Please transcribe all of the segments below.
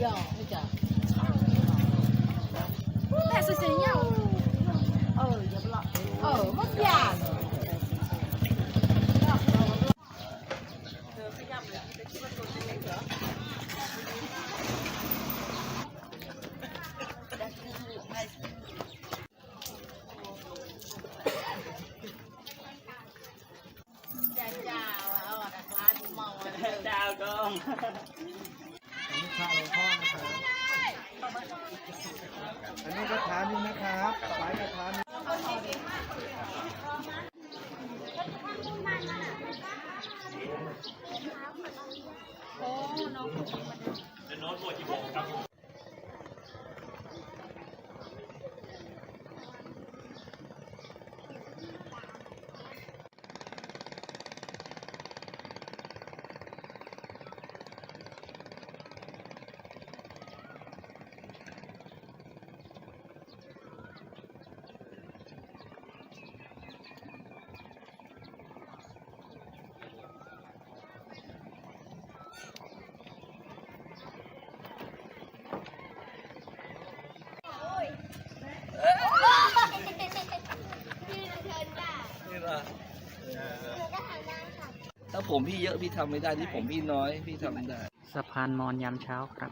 要那个。但是怎样？哦，也不老。哦， 没变。ดาวดองอันนี้กระถานึงนะครับสายกระถานึง ถ้าผมพี่เยอะพี่ทำไม่ได้ที่ผมพี่น้อยพี่ทำได้ สะพานมอนยามเช้าครับ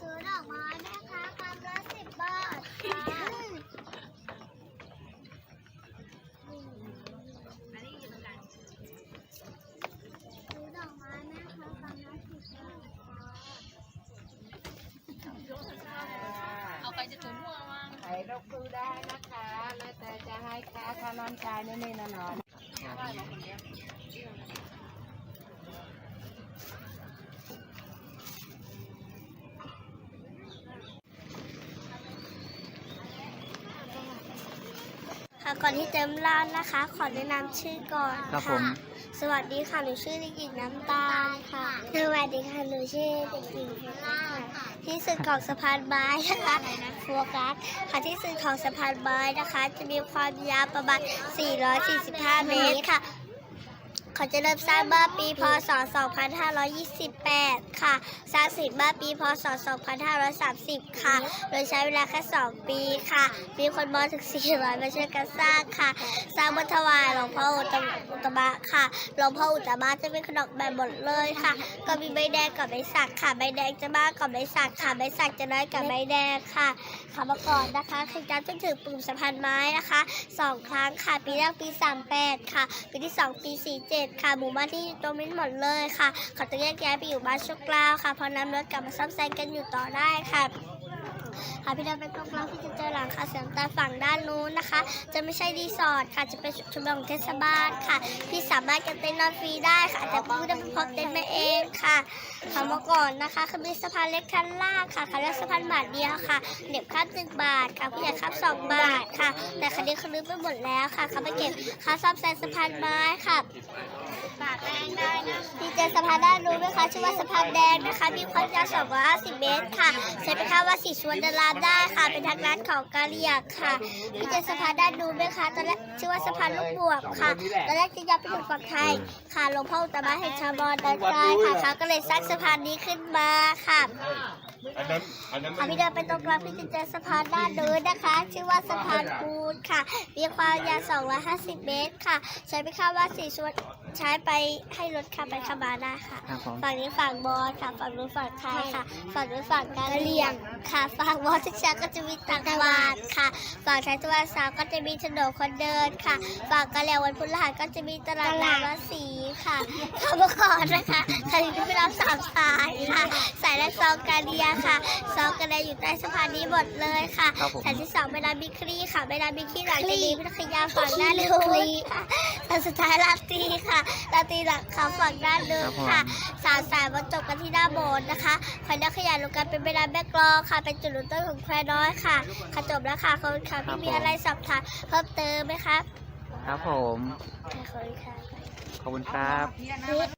ซื้อดอกไม้นะคะกำละสิบบาทค่ะซื้อดอกไม้นะคะกำละสิบบาทค่ะ ถ่ายรูปดูได้นะคะแล้วแต่จะให้ค่าค่านอนจ่ายนี่นี่นอนค่ะก่อนที่เติมร้านนะคะ ขอแนะนำชื่อก่อนครับผมะสวัสดีค่ะ หนูชื่อเด็กหญิงน้ำตาลค่ะ สวัสดีค่ะ หนูชื่อเด็กหญิงเพชรค่ะ ที่สุดของสะพานไม้นะคะโฟกัสค่ะที่สุดของสะพานไม้นะคะ จะมีความยาวประมาณ 445 เมตรค่ะ เขาจะเริ่มสร้างเมื่อปีพศ 2528 ค่ะ สร้างเสร็จเมื่อปีพศ 2530 ค่ะ โดยใช้เวลาแค่ 2 ปีค่ะ มีคนมอถึง 400 มาช่วยกันสร้างค่ะ สร้างบนถวายหลวงพ่ออุตมอุตมะค่ะ หลวงพ่ออุตมะจะเป็นขนมแบบหมดเลยค่ะ ก็มีใบแดงกับใบสักค่ะ ใบแดงจะมากกว่าใบสักค่ะ ใบสักจะน้อยกว่าใบแดงค่ะค่ะเมื่อก่อนนะคะเคยการจนถึงปุ่มสะพานไม้นะคะสองครั้งค่ะ ปีแรกปี 38 ค่ะ ปีที่ 2 ปี 47ค่ะ หมู่บ้านที่อยู่ตรงนี้หมดเลยค่ะเขาจะแยกย้ายไปอยู่บ้านชั่วคราวค่ะ พอนำรถกลับมาซ่อมแซมกันอยู่ต่อได้ค่ะ ค่ะพี่ดาวเป็นกล้องที่จะเจอหลังคาเสียงตาฝั่งด้านนู้นนะคะ จะไม่ใช่รีสอร์ทค่ะ จะเป็นชุมชนของเทศบาลค่ะ พี่สามารถกันเต็นท์นอนฟรีได้ค่ะ แต่พี่ได้เป็นพกเต็นท์มาเองค่ะค่ะเมื่อก่อนนะคะคือมีสะพานเล็กคันล่างค่ะคันละสะพานบาทเดียวค่ะ เด็กค่าหนึ่งบาทค่ะผู้ใหญ่ค่าสองบาทค่ะ แต่คันนี้เขาลื้อไปหมดแล้วค่ะเขาไปเก็บค่าซ่อมแซมสะพานไม้ค่ะปากแดงได้นะที่เจอสะพานด้านนู้นไหมคะชื่อว่าสะพานแดงนะคะ มีความยาว250เมตรค่ะใช้เป็นท่าว่าสีชวนดารามได้ค่ะ เป็นทางร้านของกาเลียกค่ะที่เจอสะพานด้านนู้นไหมคะตอนแรกชื่อว่าสะพานลูกบวกค่ะตอนแรกจะยาวไปถึงฝั่งไทยค่ะหลวงพ่ออุตตมะแห่งชาวมอญด้านใต้ค่ะเขาก็เลยสร้างสะพานนี้ขึ้นมาค่ะอันนั้นอันนั้นค่ะพี่เดินไปตรงกลางพี่จะเจอสะพานด้านนู้นนะคะ ชื่อว่าสะพานปูนค่ะ มีความยาว 250 เมตรค่ะ ใช้ไปข้ามว่าสี่ส่วน ใช้ไปให้รถขับไปขับมาได้ค่ะ ครับผม ฝั่งนี้ฝั่งบอลค่ะ ฝั่งนู้นฝั่งไทยค่ะ ฝั่งนู้นฝั่งกะเหรี่ยงค่ะ ฝั่งบอลทุกชาก็จะมีตักบาทค่ะ ฝั่งไทยตะวันสาวก็จะมีถนนคนเดินค่ะ ฝั่งกะเหรี่ยงวันพุธรหัสก็จะมีตลาดน้ำละสีค่ะข้าวมะกอนนะคะคดีที่ไม่รับสามสายค่ะ สายแรกซองกาเดียค่ะ ซองกาเดียอยู่ใต้สะพานนี้หมดเลยค่ะครับผม สายที่สองแม่น้ำบิครีค่ะแม่น้ำบิครีหลังจากนี้พัทยาฝั่งด้านนู้นค่ะสายสุดท้ายลาตรีค่ะลาตรีหลังเขาฝั่งด้านนู้นค่ะ สามสายมาจบกันที่หน้าโบสถ์นะคะคอยนักขยายลงกันเป็นเวลาแม่กลองค่ะ เป็นจุดเริ่มต้นของแควน้อยค่ะค่ะจบแล้วค่ะขอบคุณค่ะพี่มีอะไรสอบถามเพิ่มเติมไหมคะครับผม ขอบคุณค่ะขอบคุณครับ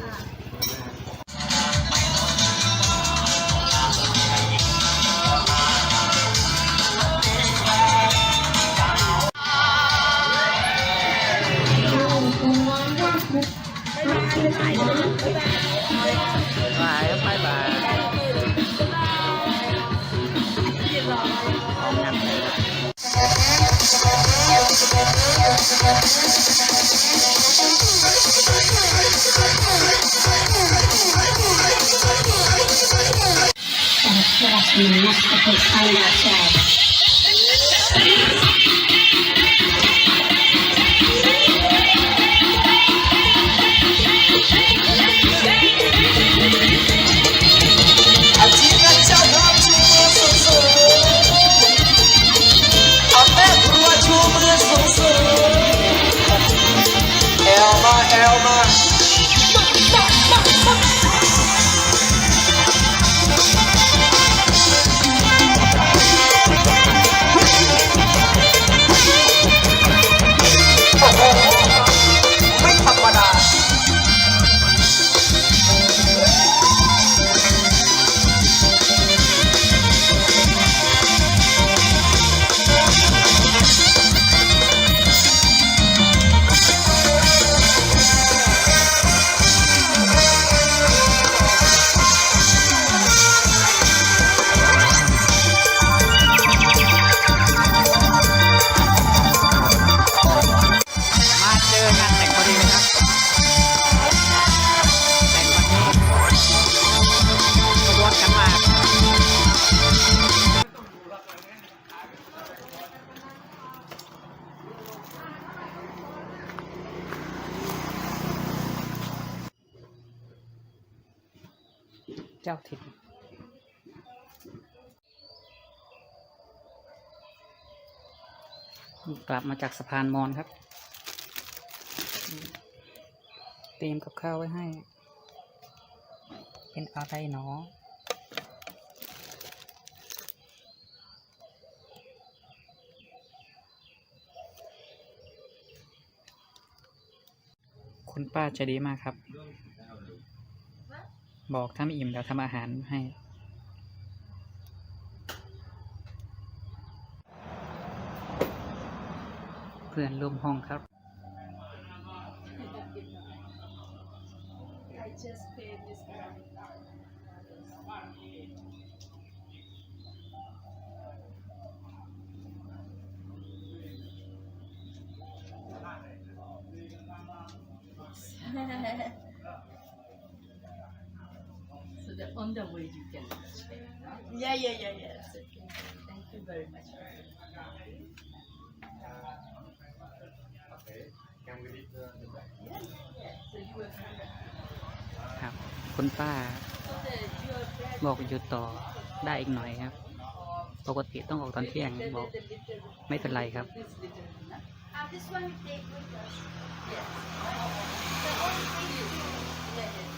มา เจ้าถิ่นกลับมาจากสะพานมอนครับ เตรียมกับข้าวไว้ให้ เป็นอะไรเนาะคุณป้าใจดีมากครับ บอกถ้าไม่อิ่มเดี๋ยวทำอาหารให้ เพื่อนร่วมห้องครับ So the on the way you can Yeah, yeah, yeah, yeah. It's okay. Thank you very much. ครับคุณป้าบอกหยุดต่อได้อีกหน่อยครับ ปกติต้องออกตอนเที่ยง บอก ไม่เป็นไรครับ Uh, this one we take with us.